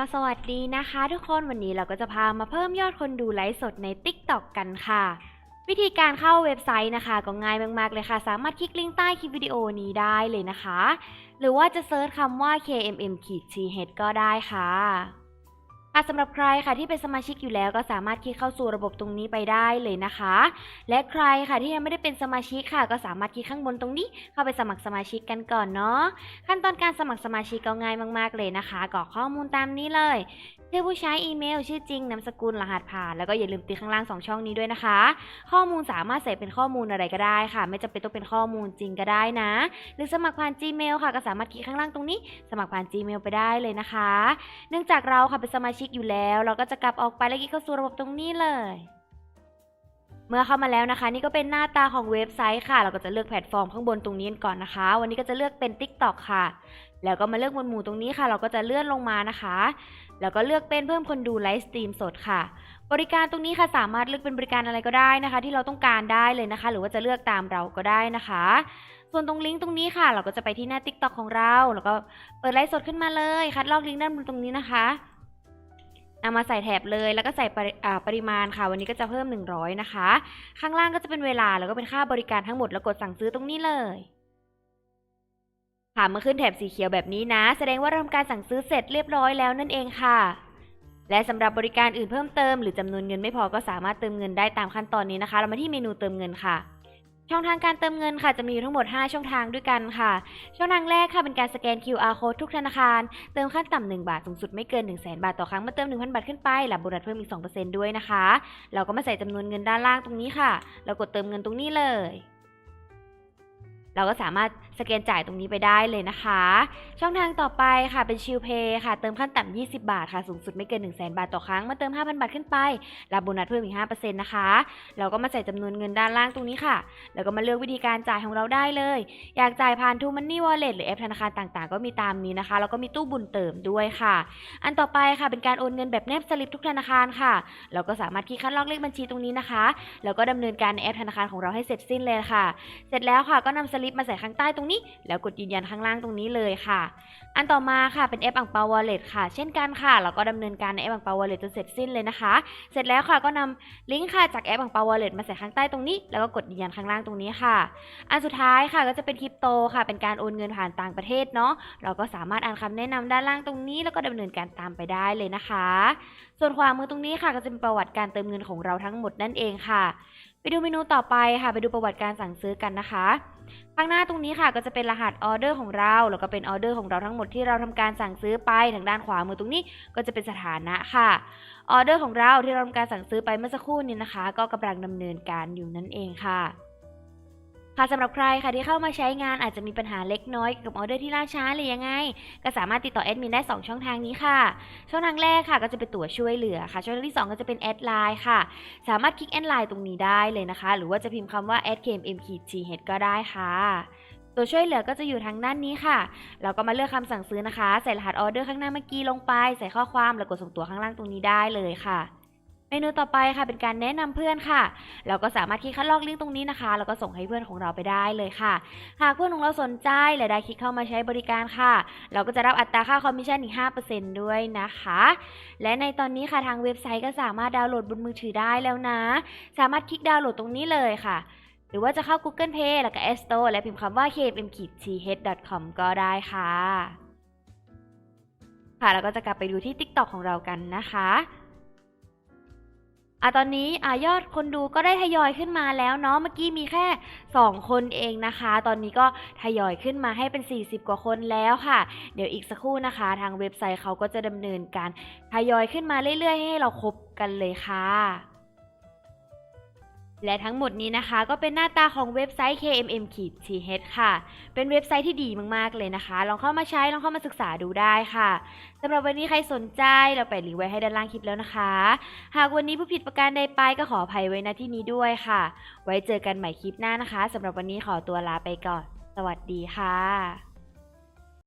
ก็สวัสดีนะคะทุกคนวันนี้เราก็จะพามาเพิ่มยอดคนดูไลฟ์สดใน TikTok กันค่ะ วิธีการเข้าเว็บไซต์นะคะ ก็ง่ายมากๆเลยค่ะ สามารถคลิกลิงก์ใต้คลิปวิดีโอนี้ได้เลยนะคะ หรือว่าจะเซิร์ชคำว่า KMM ขีด h ก็ได้ค่ะ ค่ะสำหรับใครค่ะที่เป็นสมาชิกอยู่แล้วก็สามารถคลิกเข้าสู่ระบบตรงนี้ไปได้เลยนะคะ และใครค่ะที่ยังไม่ได้เป็นสมาชิกค่ะ ก็สามารถคลิกข้างบนตรงนี้ เข้าไปสมัครสมาชิกกันก่อนเนาะขั้นตอนการสมัครสมาชิกก็ง่ายมาก ๆเลยนะคะกรอกข้อมูลตามนี้เลย ชื่อผู้ใช้อีเมล ชื่อจริง นามสกุล รหัสผ่าน แล้วก็อย่าลืมติดข้างล่าง 2 ช่องนี้ด้วยนะคะ ข้อมูลสามารถใส่เป็นข้อมูลอะไรก็ได้ค่ะ ไม่จำเป็นต้องเป็นข้อมูลจริงก็ได้นะ หรือสมัครผ่าน Gmail ค่ะ ก็สามารถคลิกข้างล่างตรงนี้ สมัครผ่าน Gmail ไปได้เลยนะคะ เนื่องจากเราค่ะเป็นสมาชิกอยู่แล้ว เราก็จะกลับออกไปแล้วคลิกเข้าสู่ระบบตรงนี้เลยเมื่อเข้ามาแล้วนะคะ นี่ก็เป็นหน้าตาของเว็บไซต์ค่ะ เราก็จะเลือกแพลตฟอร์มข้างบนตรงนี้ก่อนนะคะ วันนี้ก็จะเลือกเป็น TikTok ค่ะ แล้วก็มาเลือกหมวดหมู่ตรงนี้ค่ะ เราก็จะเลื่อนลงมานะคะ แล้วก็เลือกเป็นเพิ่มคนดูไลฟ์สตรีมสดค่ะ บริการตรงนี้ค่ะสามารถเลือกเป็นบริการอะไรก็ได้นะคะ ที่เราต้องการได้เลยนะคะ หรือว่าจะเลือกตามเราก็ได้นะคะ ส่วนตรงลิงก์ตรงนี้ค่ะ เราก็จะไปที่หน้า TikTok ของเรา แล้วก็เปิดไลฟ์สดขึ้นมาเลยคัดลอกลิงก์ด้านบนตรงนี้นะคะเอามาใส่แถบเลยแล้วก็ใส่ปริปริมาณค่ะ วันนี้ก็จะเพิ่ม 100 นะคะ ข้างล่างก็จะเป็นเวลาแล้วก็เป็นค่าบริการทั้งหมดแล้วกดสั่งซื้อตรงนี้เลย ค่ะเมื่อขึ้นแถบสีเขียวแบบนี้นะ แสดงว่าทำการสั่งซื้อเสร็จเรียบร้อยแล้วนั่นเองค่ะ และสำหรับบริการอื่นเพิ่มเติมหรือจำนวนเงินไม่พอก็สามารถเติมเงินได้ตามขั้นตอนนี้นะคะ เรามาที่เมนูเติมเงินค่ะ ช่องทางการเติมเงินค่ะ จะมีอยู่ทั้งหมด 5 ช่องทางด้วยกันค่ะ ช่องทางแรกค่ะเป็นการสแกน QR code ทุกธนาคาร เติมขั้นต่ำ1บาทสูงสุดไม่เกิน 1 0 0 0 0แบาทต่อครั้งเมื่อเติม 1,000 บาทขึ้นไปรับโบนัสเพิ่มอีก 2%ด้วยนะคะ เราก็มาใส่จำนวนเงินด้านล่างตรงนี้ค่ะ เรากดเติมเงินตรงนี้เลย เราก็สามารถ สแกนจ่ายตรงนี้ไปได้เลยนะคะ ช่องทางต่อไปค่ะเป็นชิลเพย์ค่ะ เติมขั้นต่ำ20 บาทค่ะ สูงสุดไม่เกิน 1 0 0 0 0แบาทต่อครั้งมื่อเติม 5,000 บาทขึ้นไป รับโบนัสเพิ่มอีก 5%นะคะ เราก็มาใส่จำนวนเงินด้านล่างตรงนี้ค่ะ แล้วก็มาเลือกวิธีการจ่ายของเราได้เลย อยากจ่ายผ่าน True Money Wallet หรือแอปธนาคารต่างๆ ก็มีตามนี้นะคะ แล้วก็มีตู้บุญเติมด้วยค่ะ อันต่อไปค่ะเป็นการโอนเงินแบบแนบสลิปทุกธนาคารค่ะ เราก็สามารถคลิกคัดลอกเลขบัญชีตรงนี้นะคะ แล้วก็ดำเนินการในแอปธนาคารของเราให้เสร็จสิ้นเลยค่ะ เสร็จแล้วค่ะก็นำสลิปมาใส่ข้างใต้ตรงนี้ แล้วกดยืนยันข้างล่างตรงนี้เลยค่ะ อันต่อมาค่ะเป็นแอปอังเปาวอลเล็ตค่ะ เช่นกันค่ะ เราก็ดำเนินการในแอปอังเปาวอลเล็ตจนเสร็จสิ้นเลยนะคะ เสร็จแล้วค่ะก็นำลิงก์ค่ะจากแอปอังเปาวอลเล็ตมาใส่ข้างใต้ตรงนี้ แล้วก็กดยืนยันข้างล่างตรงนี้ค่ะ อันสุดท้ายค่ะก็จะเป็นคริปโตค่ะ เป็นการโอนเงินผ่านต่างประเทศเนาะ เราก็สามารถอ่านคำแนะนำด้านล่างตรงนี้ แล้วก็ดำเนินการตามไปได้เลยนะคะ ส่วนขวามือตรงนี้ค่ะก็จะเป็นประวัติการเติมเงินของเราทั้งหมดนั่นเองค่ะ ไปดูเมนูต่อไปค่ะไปดูประวัติการสั่งซื้อกันนะคะข้างหน้าตรงนี้ค่ะก็จะเป็นรหัสออเดอร์ของเราแล้วก็เป็นออเดอร์ของเราทั้งหมดที่เราทำการสั่งซื้อไปทางด้านขวามือตรงนี้ก็จะเป็นสถานะค่ะออเดอร์ของเราที่เราทำการสั่งซื้อไปเมื่อสักครู่นี้นะคะ ก็กำลังดำเนินการอยู่นั่นเองค่ะ ค่ะสำหรับใครค่ะที่เข้ามาใช้งานอาจจะมีปัญหาเล็กน้อยกับออเดอร์ที่ล่าช้าหรือยังไง ก็สามารถติดต่อแอดมินได้ 2 ช่องทางนี้ค่ะ ช่องทางแรกค่ะ ก็จะเป็นตัวช่วยเหลือค่ะช่องทางที่ 2 ก็จะเป็นแอดไลน์ค่ะ สามารถคลิกแอดไลน์ตรงนี้ได้เลยนะคะ หรือว่าจะพิมพ์คำว่า a d k m m k t h ก็ได้ค่ะตัวช่วยเหลือก็จะอยู่ทางด้านนี้ค่ะ เราก็มาเลือกคำสั่งซื้อนะคะ ใส่รหัสออเดอร์ข้างหน้าเมื่อกี้ลงไป ใส่ข้อความแล้วกดส่งตัวข้างล่างตรงนี้ได้เลยค่ะ เมนูต่อไปค่ะเป็นการแนะนำเพื่อนค่ะ เราก็สามารถคลิกคัดลอกลิงก์ตรงนี้นะคะ แล้วก็ส่งให้เพื่อนของเราไปได้เลยค่ะ หากเพื่อนของเราสนใจและได้คลิกเข้ามาใช้บริการค่ะ เราก็จะรับอัตราค่าคอมมิชชั่นอีก 5%ด้วยนะคะ และในตอนนี้ค่ะทางเว็บไซต์ก็สามารถดาวน์โหลดบนมือถือได้แล้วนะ สามารถคลิกดาวน์โหลดตรงนี้เลยค่ะ หรือว่าจะเข้า Google Play แล้วก็ App Store และพิมพ์คำว่า kmm-th.com ก็ได้ค่ะ ค่ะแล้วก็จะกลับไปดูที่ TikTok ของเรากันนะคะ อะตอนนี้อะยอดคนดูก็ได้ทยอยขึ้นมาแล้วเนาะเมื่อกี้มีแค่ 2 คนเองนะคะ ตอนนี้ก็ทยอยขึ้นมาให้เป็น 40 กว่าคนแล้วค่ะ เดี๋ยวอีกสักครู่นะคะ ทางเว็บไซต์เขาก็จะดำเนินการทยอยขึ้นมาเรื่อยๆ ให้เราครบกันเลยค่ะ และทั้งหมดนี้นะคะก็เป็นหน้าตาของเว็บไซต์ KMM-TH ค่ะ เป็นเว็บไซต์ที่ดีมากๆเลยนะคะ ลองเข้ามาใช้ ลองเข้ามาศึกษาดูได้ค่ะสำหรับวันนี้ใครสนใจเราแปะลิงก์ไว้ให้ด้านล่างคลิปแล้วนะคะ หากวันนี้ผู้ผิดประการใดไปก็ขออภัยไว้ณที่นี้ด้วยค่ะ ไว้เจอกันใหม่คลิปหน้านะคะสำหรับวันนี้ขอตัวลาไปก่อน สวัสดีค่ะ